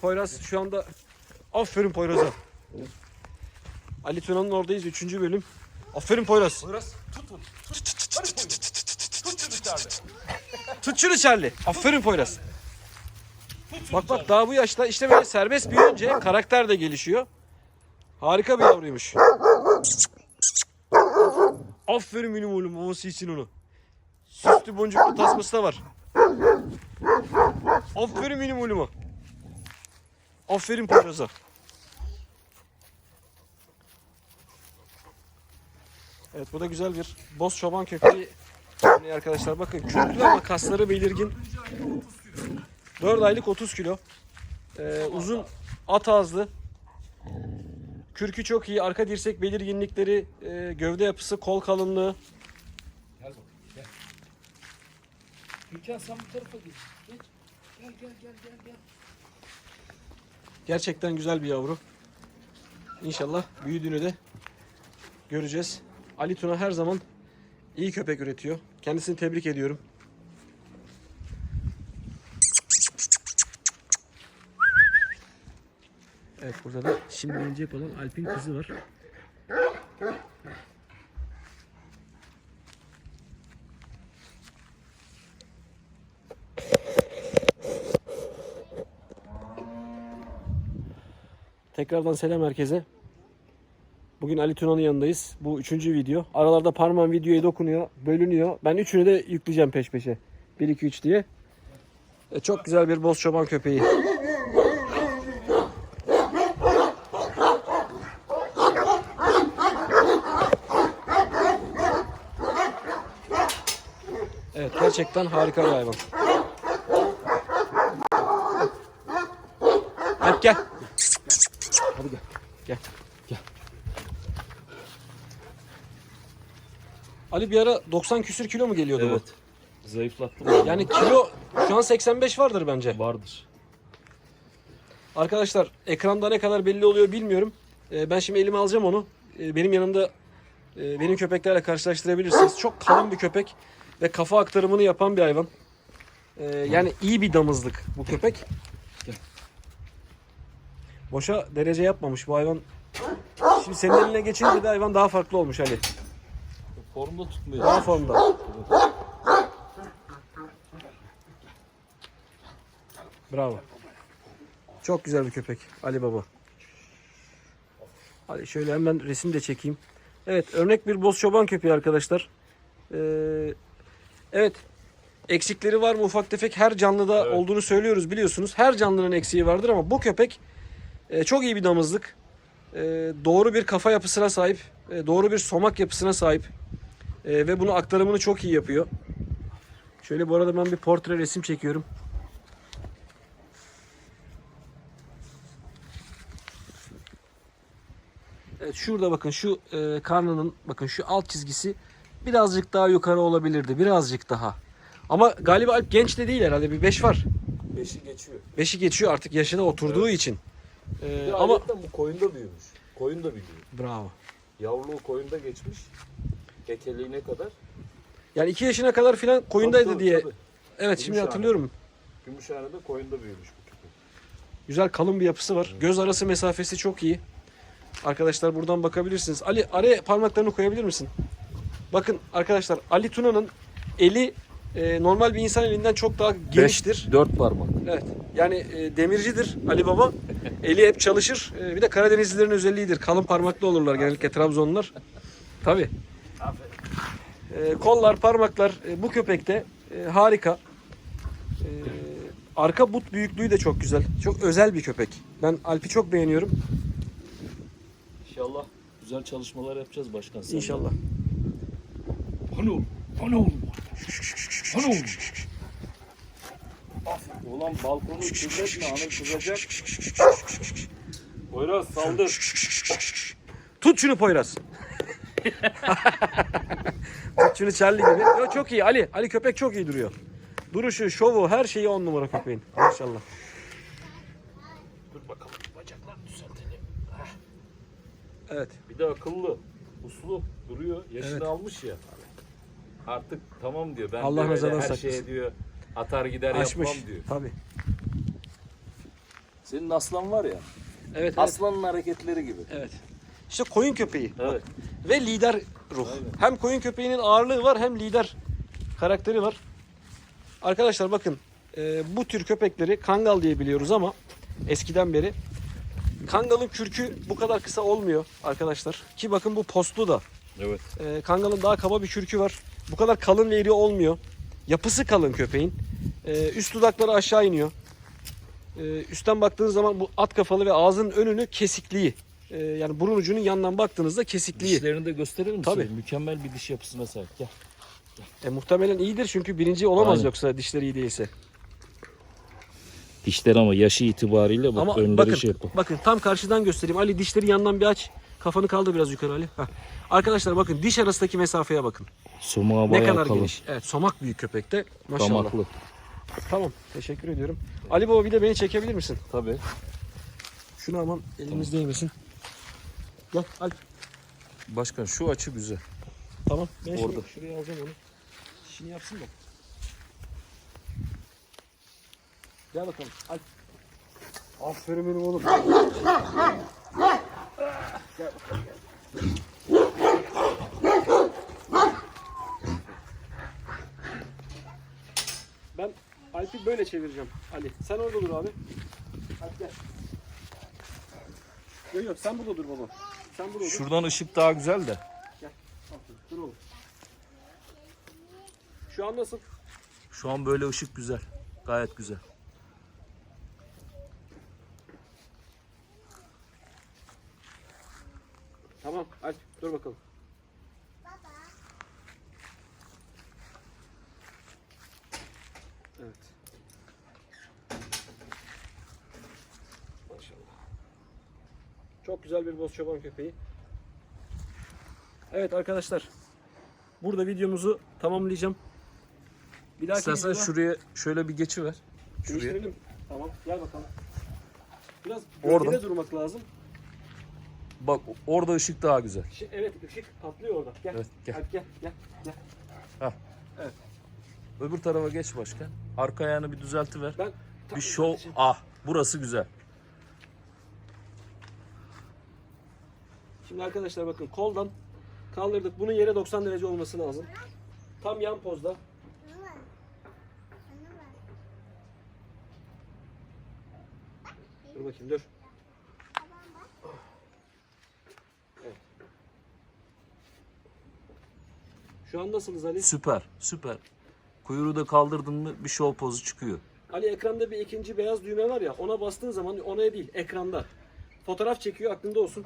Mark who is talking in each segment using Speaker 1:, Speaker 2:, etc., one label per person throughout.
Speaker 1: Poyraz şu anda aferin Poyraz'a. Ali Tuna'nın oradayız 3. bölüm. Aferin Poyraz.
Speaker 2: Poyraz tutun. Tut. Hadi Poyraz. Tut şunu Charlie.
Speaker 1: Tut şunu Charlie. Aferin Poyraz.
Speaker 2: Tut
Speaker 1: Bak bak daha bu yaşta işte böyle serbest büyüyünce karakter de gelişiyor. Harika bir yavruymuş. Aferin benim oğlum babası için onu. Süslü boncuklu tasması da var. Aferin benim oğluma. Aferin Poyraz'a. Evet bu da güzel bir boz çoban köpeği. Yani arkadaşlar bakın köklü ama kasları belirgin. 4 aylık 30 kilo. Ee, uzun at ağızlı. Kürkü çok iyi. Arka dirsek belirginlikleri, e, gövde yapısı, kol kalınlığı.
Speaker 2: Gel bak. Gel. Gülkan sen bu tarafa geç. Geç. Gel gel gel gel gel.
Speaker 1: Gerçekten güzel bir yavru. İnşallah büyüdüğünü de göreceğiz. Ali Tuna her zaman iyi köpek üretiyor. Kendisini tebrik ediyorum. Evet burada da şimdi gelecek olan Alp'in kızı var. Tekrardan selam herkese. Bugün Ali Tuna'nın yanındayız. Bu üçüncü video. Aralarda parmağım videoya dokunuyor, bölünüyor. Ben üçünü de yükleyeceğim peş peşe. 1, 2, 3 diye. E, çok güzel bir boz çoban köpeği. Evet gerçekten harika bir hayvan. Alp gel. Hadi gel. Gel. Gel. Ali bir ara 90 küsür kilo mu geliyordu
Speaker 3: Evet. Zayıflattım.
Speaker 1: bu? Yani kilo şu an 85 vardır bence.
Speaker 3: vardır.
Speaker 1: Arkadaşlar ekranda ne kadar belli oluyor bilmiyorum. Ee, ben şimdi elime alacağım onu. Ee, benim yanımda e, benim köpeklerle karşılaştırabilirsiniz. Çok kalın bir köpek ve kafa aktarımını yapan bir hayvan. Ee, yani iyi bir damızlık bu köpek. Boşa derece yapmamış bu hayvan. Şimdi senin eline geçince de hayvan daha farklı olmuş Ali.
Speaker 3: Formda tutmuyor.
Speaker 1: Daha formda. Bravo. Çok güzel bir köpek Ali Baba. Hadi şöyle hemen resim de çekeyim. Evet örnek bir boz çoban köpeği arkadaşlar. Ee, evet eksikleri var mı ufak tefek her canlıda
Speaker 3: Evet.
Speaker 1: olduğunu söylüyoruz biliyorsunuz. Her canlının eksiği vardır ama bu köpek e, çok iyi bir damızlık. E, doğru bir kafa yapısına sahip. e, doğru bir somak yapısına sahip. E, ve bunu aktarımını çok iyi yapıyor. Şöyle bu arada ben bir portre resim çekiyorum. Evet şurada bakın şu e, karnının bakın şu alt çizgisi birazcık daha yukarı olabilirdi. Birazcık daha. Ama galiba Alp genç de değil herhalde bir 5 var.
Speaker 3: Beşi geçiyor.
Speaker 1: 5'i geçiyor artık yaşına oturduğu için. E,
Speaker 3: Bir
Speaker 1: ama
Speaker 3: bu koyunda büyümüş. Koyun da biliyor.
Speaker 1: bravo.
Speaker 3: Yavruluğu koyunda geçmiş. Ekeliğine kadar.
Speaker 1: Yani 2 yaşına kadar filan koyundaydı
Speaker 3: Tabii,
Speaker 1: diye.
Speaker 3: tabii.
Speaker 1: Evet şimdi
Speaker 3: Gümüşhane.
Speaker 1: hatırlıyorum.
Speaker 3: Gümüşhane'de koyunda büyümüş bu köpek.
Speaker 1: Güzel kalın bir yapısı var. Göz arası mesafesi çok iyi. Arkadaşlar buradan bakabilirsiniz. Ali araya parmaklarını koyabilir misin? Bakın arkadaşlar Ali Tuna'nın eli e, normal bir insan elinden çok daha geniştir.
Speaker 3: dört parmak.
Speaker 1: Evet. Yani e, demircidir Ali Baba. Eli hep çalışır. E, bir de Karadenizlilerin özelliğidir. Kalın parmaklı olurlar genellikle Trabzonlular. Tabii. E, kollar, parmaklar e, bu köpekte e, harika. E, arka but büyüklüğü de çok güzel. Çok özel bir köpek. Ben Alp'i çok beğeniyorum.
Speaker 3: İnşallah güzel çalışmalar yapacağız başkan. seninle.
Speaker 1: İnşallah.
Speaker 2: Oğlum? Hani oğlum?
Speaker 3: Ulan balkonu kirletme hanım kızacak. Poyraz saldır.
Speaker 1: Tut şunu Poyraz. Şunu Charlie gibi. Yo, çok iyi Ali. Ali köpek çok iyi duruyor. Duruşu, şovu, her şeyi on numara köpeğin. Maşallah.
Speaker 3: Dur bakalım bacaklarını düzeltelim.
Speaker 1: Evet.
Speaker 3: Bir de akıllı. Uslu duruyor. Yaşını
Speaker 1: Evet.
Speaker 3: almış ya. Artık tamam diyor. Ben
Speaker 1: Allah
Speaker 3: diyor, öyle
Speaker 1: nazardan
Speaker 3: her
Speaker 1: saklasın.
Speaker 3: şeye diyor atar gider
Speaker 1: Açmış.
Speaker 3: yapmam diyor.
Speaker 1: Tabii.
Speaker 3: Senin aslan var ya.
Speaker 1: Evet, evet.
Speaker 3: Aslanın hareketleri gibi.
Speaker 1: Evet. İşte koyun köpeği.
Speaker 3: Evet.
Speaker 1: Ve lider ruh. Hem koyun köpeğinin ağırlığı var hem lider karakteri var. Arkadaşlar bakın e, bu tür köpekleri kangal diye biliyoruz ama eskiden beri kangalın kürkü bu kadar kısa olmuyor arkadaşlar. Ki bakın bu postlu da.
Speaker 3: Evet.
Speaker 1: E, kangalın daha kaba bir kürkü var. Bu kadar kalın ve iri olmuyor. Yapısı kalın köpeğin. E, üst dudakları aşağı iniyor. E, üstten baktığınız zaman bu at kafalı ve ağzının önünü kesikliği. E, yani burun ucunun yandan baktığınızda kesikliği.
Speaker 3: Dişlerini de gösterir misin?
Speaker 1: Tabii.
Speaker 3: Mükemmel bir diş yapısına sahip. Gel.
Speaker 1: E, muhtemelen iyidir çünkü birinci olamaz
Speaker 3: Aynen.
Speaker 1: yoksa dişleri iyi değilse.
Speaker 3: Dişler ama yaşı itibariyle bak
Speaker 1: Ama
Speaker 3: önleri
Speaker 1: bakın,
Speaker 3: şey yapın.
Speaker 1: bakın tam karşıdan göstereyim. Ali dişleri yandan bir aç. Kafanı kaldır biraz yukarı Ali. Heh. Arkadaşlar bakın diş arasındaki mesafeye bakın.
Speaker 3: Somağı
Speaker 1: Ne kadar
Speaker 3: kalın.
Speaker 1: geniş. Evet somak büyük köpekte. Maşallah.
Speaker 3: Damaklı.
Speaker 1: Tamam teşekkür ediyorum. Ali baba bir de beni çekebilir misin?
Speaker 3: Tabii.
Speaker 1: Şunu aman elimiz değmesin. Gel Alp.
Speaker 3: Başkan şu açı güzel.
Speaker 1: Tamam. Ben
Speaker 3: Orada.
Speaker 1: Şimdi şuraya alacağım onu. İşini yapsın da. Gel bakalım. Alp. Aferin benim oğlum. Gel bakalım. gel. Ben Alp'i böyle çevireceğim Ali. Sen orada dur abi. Alp gel. Yok yok sen burada dur baba. Sen burada dur.
Speaker 3: Şuradan ışık daha güzel de.
Speaker 1: Gel. Aferin. Dur oğlum. Şu an nasıl?
Speaker 3: Şu an böyle ışık güzel. Gayet güzel.
Speaker 1: Tamam. Alp dur bakalım. Evet. Maşallah. Çok güzel bir boz çoban köpeği. Evet arkadaşlar. Burada videomuzu tamamlayacağım. Bir dahaki
Speaker 3: İstersen
Speaker 1: videoda-
Speaker 3: şuraya şöyle bir geçiver. Şuraya.
Speaker 1: Değiştirelim. Tamam gel bakalım. Biraz
Speaker 3: Orada.
Speaker 1: gölgede durmak lazım.
Speaker 3: Bak orada ışık daha güzel.
Speaker 1: Şey, evet ışık patlıyor orada. Gel.
Speaker 3: Evet, gel.
Speaker 1: Alp gel gel gel.
Speaker 3: Öbür tarafa geç başkan. Arka ayağını bir düzeltiver.
Speaker 1: Ben
Speaker 3: Bir şov. Ah burası güzel.
Speaker 1: Şimdi arkadaşlar bakın koldan kaldırdık. Bunun yere 90 derece olması lazım. Tam yan pozda. Dur bakayım dur. Evet. Şu an nasılız Ali?
Speaker 3: Süper süper. Kuyruğu da kaldırdın mı bir şov pozu çıkıyor.
Speaker 1: Ali ekranda bir ikinci beyaz düğme var ya ona bastığın zaman ona değil ekranda. Fotoğraf çekiyor aklında olsun.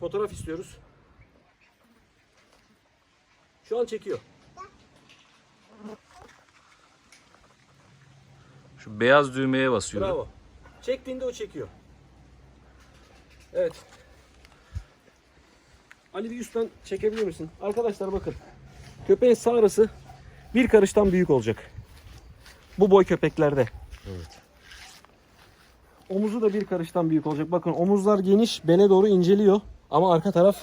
Speaker 1: Fotoğraf istiyoruz. Şu an çekiyor.
Speaker 3: Şu beyaz düğmeye basıyorum.
Speaker 1: Bravo. Çektiğinde o çekiyor. Evet. Ali bir üstten çekebilir misin? Arkadaşlar bakın. Köpeğin sağ arası bir karıştan büyük olacak. Bu boy köpeklerde.
Speaker 3: Evet.
Speaker 1: Omuzu da bir karıştan büyük olacak. Bakın omuzlar geniş, bele doğru inceliyor. Ama arka taraf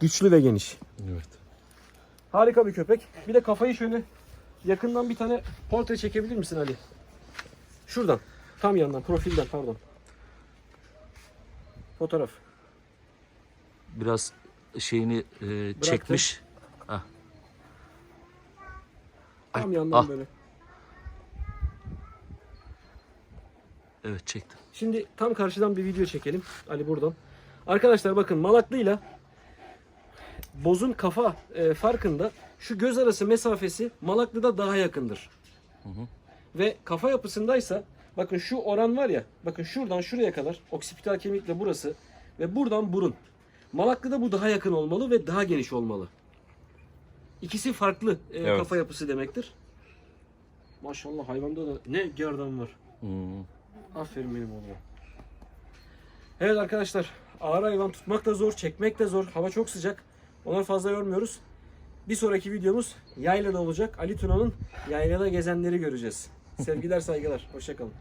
Speaker 1: güçlü ve geniş.
Speaker 3: Evet.
Speaker 1: Harika bir köpek. Bir de kafayı şöyle yakından bir tane portre çekebilir misin Ali? Şuradan. Tam yandan, profilden pardon. Fotoğraf.
Speaker 3: Biraz şeyini e, çekmiş. Ah.
Speaker 1: Tam
Speaker 3: Ay,
Speaker 1: yandan
Speaker 3: ah.
Speaker 1: böyle.
Speaker 3: Evet çektim.
Speaker 1: Şimdi tam karşıdan bir video çekelim. Ali buradan. Arkadaşlar bakın Malaklıyla Boz'un kafa e, farkında şu göz arası mesafesi Malaklı'da daha yakındır. Ve kafa yapısındaysa bakın şu oran var ya bakın şuradan şuraya kadar oksipital kemikle burası ve buradan burun. Malaklı'da bu daha yakın olmalı ve daha geniş olmalı. İkisi farklı e,
Speaker 3: Evet.
Speaker 1: kafa yapısı demektir. Maşallah hayvanda da ne gerdan var.
Speaker 3: Hmm.
Speaker 1: Aferin benim oğluma. Evet arkadaşlar ağır hayvan tutmak da zor, çekmek de zor. Hava çok sıcak. Onları fazla yormuyoruz. Bir sonraki videomuz yaylada olacak. Ali Tuna'nın yaylada gezenleri göreceğiz. Sevgiler saygılar. Hoşçakalın.